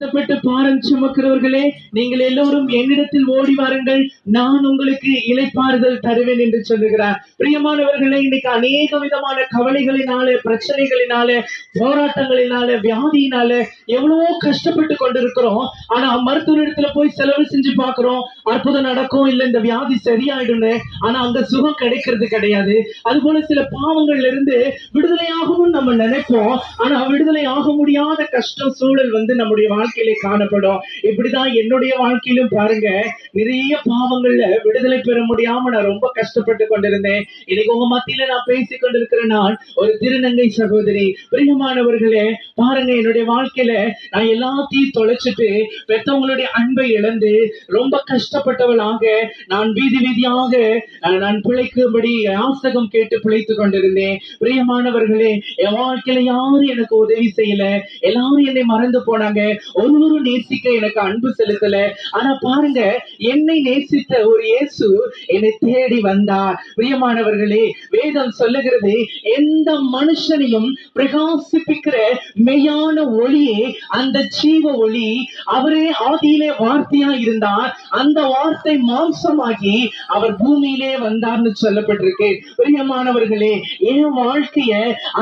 கஷ்டப்பட்டு பாரம் சுமக்கிறவர்களே நீங்கள் எல்லோரும் என்னிடத்தில் ஓடி வாருங்கள். நான் உங்களுக்கு இளைப்பாறுதல் தருவேன் என்று சொல்லுகிறார். பிரியமானவர்களே இன்னைக்கு அநேக விதமான கவலைகளினால பிரச்சனைகளினால போராட்டங்களினால வியாதியினால எவ்வளவோ கஷ்டப்பட்டு கொண்டிருக்கிறோம். ஆனா மருத்துவரிடத்துல போய் செலவு செஞ்சு பார்க்கிறோம். அற்புதம் நடக்கும் இல்ல இந்த வியாதி சரியாயிடும்னு. ஆனா அங்க சுகம் கிடைக்கிறது கிடையாது. அது போல சில பாவங்கள்ல இருந்து விடுதலையாகவும் நம்ம நினைப்போம். ஆனா விடுதலை ஆக முடியாத கஷ்டம் சூழல் வந்து நம்முடைய வாழ்க்கை வாழ்க்கையிலே காணப்படும். இப்படிதான் என்னுடைய வாழ்க்கையிலும் பாருங்க நிறைய பாவங்கள்ல விடுதலை பெற முடியாம நான் ரொம்ப கஷ்டப்பட்டு கொண்டிருந்தேன். இன்னைக்கு உங்க மத்தியில நான் பேசிக் கொண்டிருக்கிற நான் ஒரு திருநங்கை சகோதரி. பிரியமானவர்களே பாருங்க என்னுடைய வாழ்க்கையில நான் எல்லாத்தையும் தொலைச்சிட்டு பெத்தவங்களுடைய அன்பை இழந்து ரொம்ப கஷ்டப்பட்டவளாக நான் வீதி வீதியாக நான் பிழைக்கும்படி யாசகம் கேட்டு பிழைத்து கொண்டிருந்தேன். பிரியமானவர்களே என் வாழ்க்கையில யாரும் எனக்கு உதவி செய்யல. எல்லாரும் என்னை மறந்து போனாங்க. ஒருவரும் நேசிக்க எனக்கு அன்பு செலுத்தல. ஆனா பாருங்க என்னை நேசித்த ஒரு இயேசு என்னை தேடி வந்தார் பிரியமானவர்களே வேதம் சொல்லுகிறது எந்த மனுஷனையும் பிரகாசிப்பிக்கிற மெய்யான ஒளியே அந்த ஜீவ ஒளி. அவரே ஆதியிலே வார்த்தையா இருந்தார். அந்த வார்த்தை மாம்சமாகி அவர் பூமியிலே வந்தார்னு சொல்லப்பட்டிருக்கு. பிரியமானவர்களே என் வாழ்க்கைய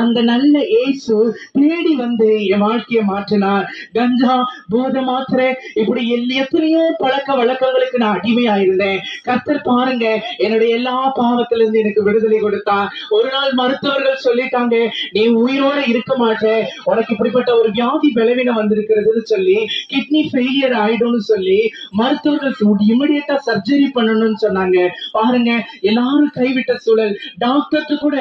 அந்த நல்ல இயேசு தேடி வந்து என் வாழ்க்கையை மாற்றினார். கஞ்சா போதை மாத்திரை. இப்படி எத்தனையோ பழக்க வழக்கங்களுக்கு நான் அடிமையா இருந்தேன் கர்த்தர் பாருங்க என்னுடைய எல்லா பாவத்துல இருந்து எனக்கு விடுதலை கொடுத்தா. ஒரு நாள் மருத்துவர்கள் சொல்லிட்டாங்க நீ உயிரோட இருக்க மாட்ட. உனக்கு இப்படிப்பட்ட ஒரு வியாதி பலவீனம் வந்திருக்கிறதுன்னு சொல்லி கிட்னி ஃபெயிலியர் ஆயிடும்னு சொல்லி மருத்துவர்கள் இமிடியட்டா சர்ஜரி பண்ணணும்னு சொன்னாங்க. பாருங்க எல்லாரும் கைவிட்ட சூழல். டாக்டருக்கு கூட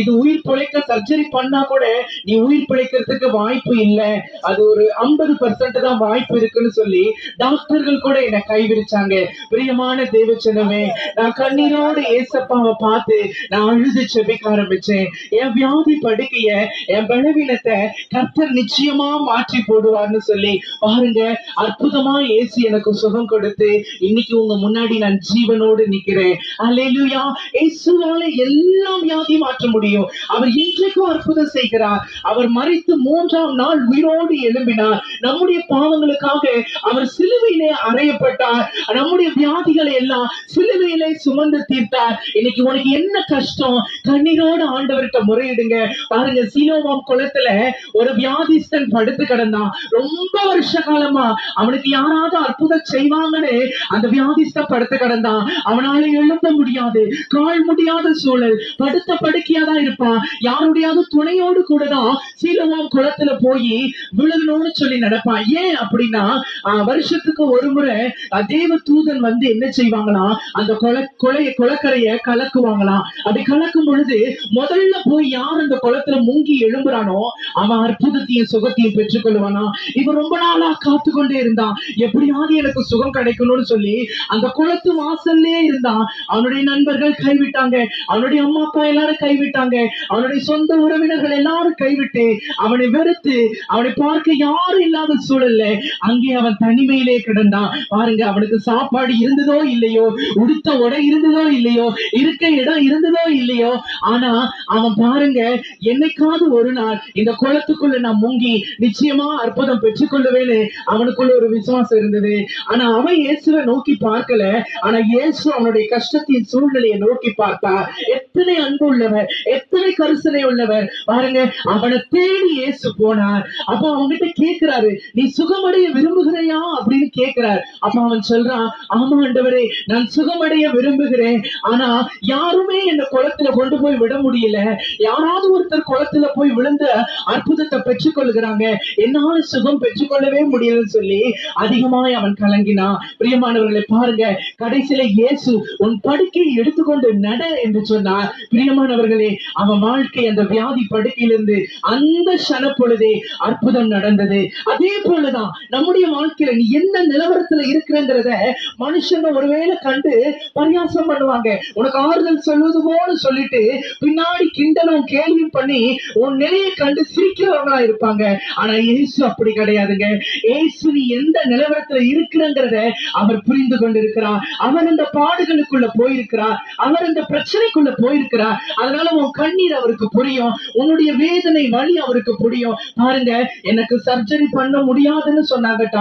இது உயிர் பிழைக்க சர்ஜரி பண்ணா கூட நீ உயிர் பிழைக்கிறதுக்கு வாய்ப்பு இல்லை. அது ஒரு ஐம்பது பர்சன்ட் தான் வாய்ப்பு இருக்குன்னு சொல்லி டாக்டர்கள் கூட என்னை கைவிரிச்சாங்க. பிரியமான தேவச்சனமே நான் கண்ணீரோடு ஏசப்பாவை பார்த்து நான் அழுது செபிக்க ஆரம்பிச்சேன். என் வியாதி படுக்கைய என் பலவீனத்தை கர்த்தர் நிச்சயமா மாற்றி போடுவார்னு சொல்லி பாருங்க அற்புதமா ஏசு எனக்கு சுகம் கொடுத்து இன்னைக்கு உங்க முன்னாடி நான் ஜீவனோடு நிக்கிறேன். அல்லேலூயா இயேசுவால எல்லாம் வியாதி மாற்ற முடியும். அவர் இன்றைக்கும் அற்புதம் செய்கிறார். அவர் மறித்து மூன்றாம் நாள் உயிரோடு எழும்பினார். நம்முடைய பாவங்களுக்காக அவர் சிலுவை அறையப்பட்டார் நம்முடைய வியாதிகளை எல்லாம் சிலுவையிலே சுமந்து தீர்த்தார். இன்னைக்கு உனக்கு என்ன கஷ்டம்? கண்ணீரோடு ஆண்டவர்கிட்ட முறையிடுங்க. பாருங்க சீனோவாம் குளத்துல ஒரு வியாதிஸ்தன் படுத்து கிடந்தான். ரொம்ப வருஷ காலமா அவனுக்கு யாராவது அற்புதம் செய்வாங்கன்னு அந்த வியாதிஸ்த படுத்து கிடந்தான். அவனால எழும்ப முடியாது. கால் முடியாத சூழல். படுத்த படுக்கையாதான் இருப்பான் யாருடையாவது துணையோடு கூட தான் சீலவாம் குளத்துல போய் விழுகணும்னு சொல்லி நடப்பான். ஏன் அப்படின்னா வருஷத்துக்கு ஒரு முறை தேவ தூதன் வந்து என்ன செய்வாங்களாம் அந்த கொலை கொலை குளக்கரைய கலக்குவாங்களாம் அப்படி கலக்கும் பொழுது முதல்ல போய் யார் அந்த குளத்துல முங்கி எழும்புறானோ அவன் அற்புதத்தையும் சுகத்தையும் பெற்றுக்கொள்வானா? இவன் ரொம்ப நாளா காத்து கொண்டே இருந்தான் எப்படியாவது எனக்கு சுகம் கிடைக்கணும்னு சொல்லி அந்த குளத்து வாசல்லே இருந்தான் அவனுடைய நண்பர்கள் கைவிட்டாங்க அவனுடைய அம்மா அப்பா எல்லாரும் கைவிட்டாங்க அவனுடைய சொந்த உறவினர்கள் எல்லாரும் கைவிட்டு அவனை வெறுத்து அவனை பார்க்க யாரும் இல்லாத சூழல்ல அங்கே அவன் தனிமையிலே கிடந்தான். பாருங்க அவனுக்கு சாப்பாடு இருந்ததோ இல்லையோ உடுத்த உடை இருந்ததோ இல்லையோ இருக்க இடம் இருந்ததோ இல்லையோ ஆனா அவன் பாருங்க என்னைக்காவது ஒரு நாள் இந்த குளத்துக்குள்ள நான் முங்கி நிச்சயமா அற்புதம் பெற்றுக்கொள்ளுவேன்னு அவனுக்குள்ள ஒரு விசுவாசம் இருந்தது. ஆனா அவன் இயேசுவை நோக்கி பார்க்கல. ஆனா இயேசு அவனுடைய கஷ்டத்தின் சூழ்நிலையை நோக்கி பார்த்தா எத்தனை அன்பு உள்ளவர் எத்தனை கருசனை உள்ளவர். பாருங்க அவனை தேடி இயேசு போனார். அப்ப அவன்கிட்ட கேட்கிறாரு நீ சுகமடைய விரும்புகிறையா? அப்படின்னு சொல்றார். அப்ப அவன் சொல்றான் ஆமா ஆண்டவரே நான் சுகமடைய விரும்புகிறேன். ஆனா யாருமே என்ன குளத்துல கொண்டு போய் விட முடியல. யாராவது ஒருத்தர் குளத்துல போய் விழுந்த அற்புதத்தை பெற்றுக்கொள்கிறாங்க. என்னால சுகம் பெற்றுக்கொள்ளவே முடியலன்னு சொல்லி அதிகமாய் அவன் கலங்கினான். பிரியமானவர்களை பாருங்க. கடைசியில இயேசு உன் படுக்கையை எடுத்துக்கொண்டு நட என்று சொன்னார். பிரியமானவர்களே அவன் வாழ்க்கை அந்த வியாதி படுக்கையிலிருந்து அந்த சன பொழுதே அற்புதம் நடந்தது. அதே போலதான் நம்முடைய வாழ்க்கையில நீ என்ன நிலவரத்துல இருக்கிறேங்கிறத மனுஷங்க ஒருவேளை கண்டு பரியாசம் பண்ணுவாங்க. உனக்கு ஆறுதல் சொல்வது போல சொல்லிட்டு பின்னாடி கிண்டலும் கேள்வியும் பண்ணி உன் நிலையை கண்டு சிரிக்கிறவங்களா இருப்பாங்க. ஆனா இயேசு அப்படி கிடையாதுங்க. இயேசு நீ எந்த நிலவரத்துல இருக்கிறங்கிறத அவர் புரிந்து கொண்டிருக்கிறார். அவர் அந்த பாடுகளுக்குள்ள போயிருக்கிறார். அவர் அந்த பிரச்சனைக்குள்ள போயிருக்கிறார். அதனால உன் கண்ணீர் அவருக்கு புரியும். உன்னுடைய வேதனை வழி அவருக்கு புரியும். பாருங்க எனக்கு சர்ஜரி பண்ண முடியாதுன்னு சொன்னாங்க